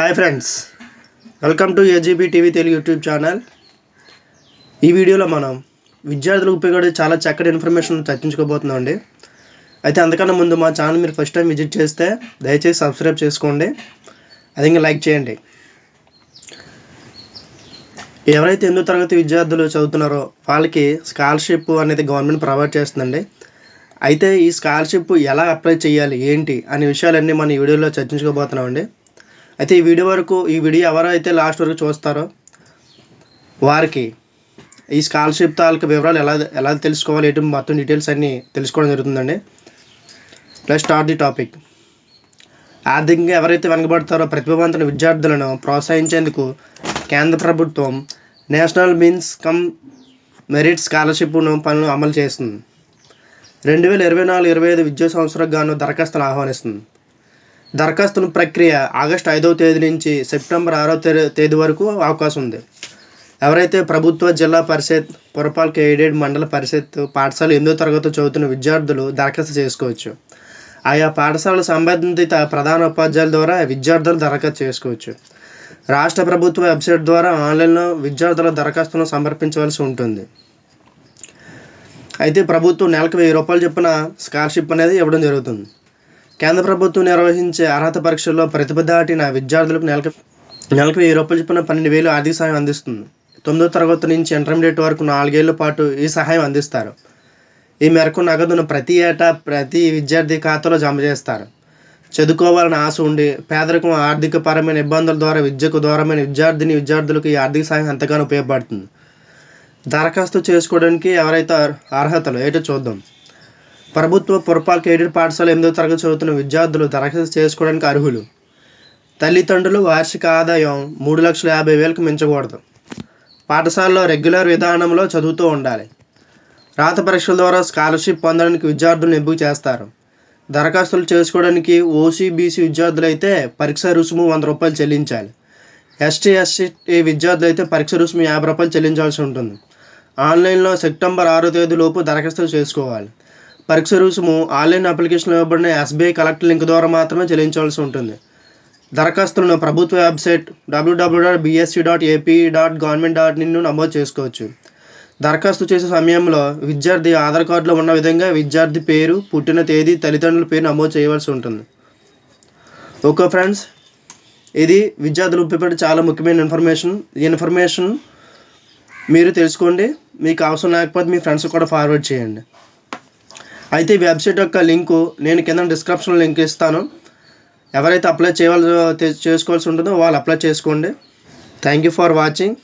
Hi friends welcome to AGB TV Telugu YouTube channel ఈ వీడియోలో మనం విద్యార్థులకు ఉపయోగపడే చాలా చక్కటి ఇన్ఫర్మేషన్ చర్చించుకోబోతున్నాం అండి. అయితే అంతకన్నా ముందు మా ఛానల్ మీరు ఫస్ట్ టైం విజిట్ చేస్తే దయచేసి సబ్స్క్రైబ్ చేసుకోండి. అది ఇంకా లైక్ చేయండి. ఎవరైతే ఎనిమిదో తరగతి విద్యార్థులు చదువుతున్నారో వాళ్ళకి స్కాలర్షిప్ అనేది గవర్నమెంట్ ప్రొవైడ్ చేస్తుందండి. అయితే ఈ స్కాలర్షిప్ ఎలా అప్లై చేయాలి ఏంటి అనే విషయాలన్నీ మనం ఈ వీడియోలో చర్చించుకోబోతున్నామండి అయితే ఈ వీడియో వరకు ఈ వీడియో ఎవరైతే లాస్ట్ వరకు చూస్తారో వారికి ఈ స్కాలర్షిప్ తాలూకు వివరాలు ఎలా ఎలా తెలుసుకోవాలి ఏంటి మొత్తం డీటెయిల్స్ అన్నీ తెలుసుకోవడం జరుగుతుందండి. ప్లస్ స్టార్ట్ ది టాపిక్ ఆర్థికంగా ఎవరైతే వెనకబడతారో ప్రతిభావంతుల విద్యార్థులను ప్రోత్సహించేందుకు కేంద్ర ప్రభుత్వం నేషనల్ మీన్స్ కమ్ మెరిట్ స్కాలర్షిప్ను పనులు అమలు చేస్తుంది. రెండు వేల ఇరవై నాలుగు ఇరవై ఐదు విద్యా సంవత్సరాలకు గాను దరఖాస్తులు ఆహ్వానిస్తుంది. దరఖాస్తుల ప్రక్రియ ఆగస్టు ఐదవ తేదీ నుంచి సెప్టెంబర్ ఆరో తే- తేదీ వరకు అవకాశం ఉంది. ఎవరైతే ప్రభుత్వ జిల్లా పరిషత్ పురపాలక ఎయిడెడ్ మండల పరిషత్ పాఠశాల ఎనిమిదో తరగతి చదువుతున్న విద్యార్థులు దరఖాస్తు చేసుకోవచ్చు. ఆయా పాఠశాల సంబంధిత ప్రధాన ఉపాధ్యాయుల ద్వారా విద్యార్థులు దరఖాస్తు చేసుకోవచ్చు. రాష్ట్ర ప్రభుత్వ వెబ్సైట్ ద్వారా ఆన్లైన్లో విద్యార్థుల దరఖాస్తును సమర్పించవలసి ఉంటుంది. అయితే ప్రభుత్వం నెలకు వెయ్యి రూపాయలు చొప్పున స్కాలర్షిప్ అనేది ఇవ్వడం జరుగుతుంది. కేంద్ర ప్రభుత్వం నిర్వహించే అర్హత పరీక్షల్లో ప్రతిభ దాటిన విద్యార్థులకు నెలకు నెలకు వెయ్యి రూపాయలు చొప్పున పన్నెండు వేలు ఆర్థిక సహాయం అందిస్తుంది. తొమ్మిదో తరగతి నుంచి ఇంటర్మీడియట్ వరకు నాలుగేళ్ళ పాటు ఈ సహాయం అందిస్తారు. ఈ మేరకు నగదును ప్రతి ఏటా ప్రతి విద్యార్థి ఖాతాలో జమ చేస్తారు. చదువుకోవాలని ఆశ ఉండి పేదరికం ఆర్థిక పరమైన ఇబ్బందుల ద్వారా విద్యకు దూరమైన విద్యార్థిని విద్యార్థులకు ఈ ఆర్థిక సహాయం ఎంతగానో ఉపయోగపడుతుంది. దరఖాస్తు చేసుకోవడానికి ఎవరైతే అర్హతలు ఏంటో చూద్దాం. ప్రభుత్వ పురపాలక ఎయిడెడ్ పాఠశాల ఎనిమిదో తరగతి చదువుతున్న విద్యార్థులు దరఖాస్తు చేసుకోవడానికి అర్హులు? తల్లిదండ్రులు వార్షిక ఆదాయం మూడు లక్షల యాభై వేలకు మించకూడదు. పాఠశాలలో రెగ్యులర్ విధానంలో చదువుతూ ఉండాలి. రాత పరీక్షల ద్వారా స్కాలర్షిప్ పొందడానికి విద్యార్థులను ఎంపిక చేస్తారు? దరఖాస్తులు చేసుకోవడానికి ఓసీబీసీ విద్యార్థులు అయితే పరీక్ష రుసుము వంద రూపాయలు చెల్లించాలి. ఎస్టీ ఎస్సీ విద్యార్థులు అయితే పరీక్ష రుసుము యాభై రూపాయలు చెల్లించాల్సి ఉంటుంది. ఆన్లైన్లో సెప్టెంబర్ ఆరో తేదీ లోపు దరఖాస్తులు చేసుకోవాలి. పరీక్ష రుసుము ఆన్లైన్ అప్లికేషన్లో ఇవ్వబడిన ఎస్బీఐ కలెక్టర్ లింక్ ద్వారా మాత్రమే చెల్లించవలసి ఉంటుంది. దరఖాస్తులను ప్రభుత్వ website W W dot BSC dot AP dot government dot in నమోదు చేసుకోవచ్చు. దరఖాస్తు చేసే సమయంలో విద్యార్థి ఆధార్ కార్డులో ఉన్న విధంగా విద్యార్థి పేరు పుట్టిన తేదీ తల్లిదండ్రుల పేరు నమోదు చేయవలసి ఉంటుంది. ఓకే ఫ్రెండ్స్ ఇది విద్యార్థులు ఉపయోగపడే చాలా ముఖ్యమైన ఇన్ఫర్మేషన్. ఈ ఇన్ఫర్మేషన్ మీరు తెలుసుకోండి. మీకు అవసరం లేకపోతే మీ ఫ్రెండ్స్ కూడా ఫార్వర్డ్ చేయండి. అయితే ఈ వెబ్సైట్ యొక్క లింకు నేను కింద డిస్క్రిప్షన్లో లింక్ ఇస్తాను. ఎవరైతే అప్లై చేయవలసి చేసుకోవాల్సి ఉంటుందో వాళ్ళు అప్లై చేసుకోండి. Thank you for watching.